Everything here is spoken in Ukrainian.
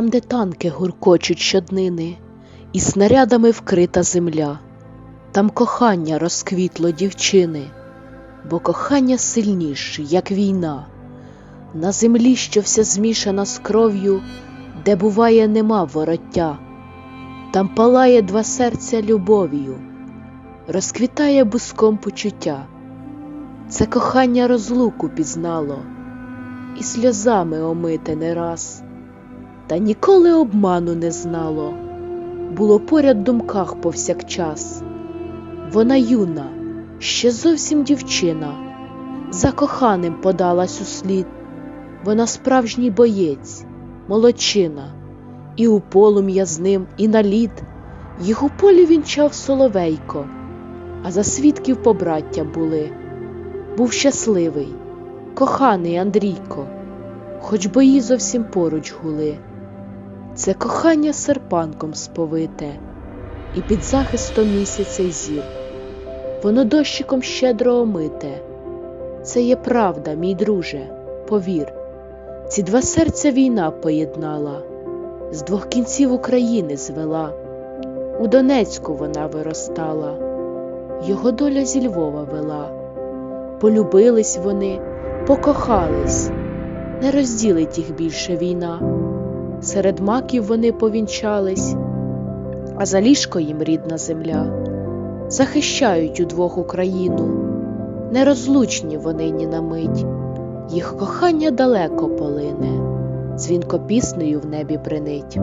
Там, де танки гуркочуть щоднини, і снарядами вкрита земля, там кохання розквітло дівчини, бо кохання сильніше, як війна. На землі, що вся змішана з кров'ю, де буває нема вороття, там палає два серця любов'ю, розквітає буском почуття. Це кохання розлуку пізнало, і сльозами омите не раз, та ніколи обману не знало, було поряд в думках повсякчас. Вона юна, ще зовсім дівчина, за коханим подалась у слід. Вона справжній боєць, молодчина, і у полум'я з ним, і на лід. Їх у полі вінчав соловейко, а за свідків побраття були. Був щасливий, коханий Андрійко, хоч бої зовсім поруч гули. Це кохання серпанком сповите, і під захистом місяця зір. Воно дощиком щедро омите. Це є правда, мій друже, повір. Ці два серця війна поєднала, з двох кінців України звела. У Донецьку вона виростала, його доля зі Львова вела. Полюбились вони, покохались, не розділить їх більше війна. Серед маків вони повінчались, а за ліжко їм рідна земля. Захищають удвох Україну, нерозлучні вони ні на мить, їх кохання далеко полине, дзвінко піснею в небі бренить.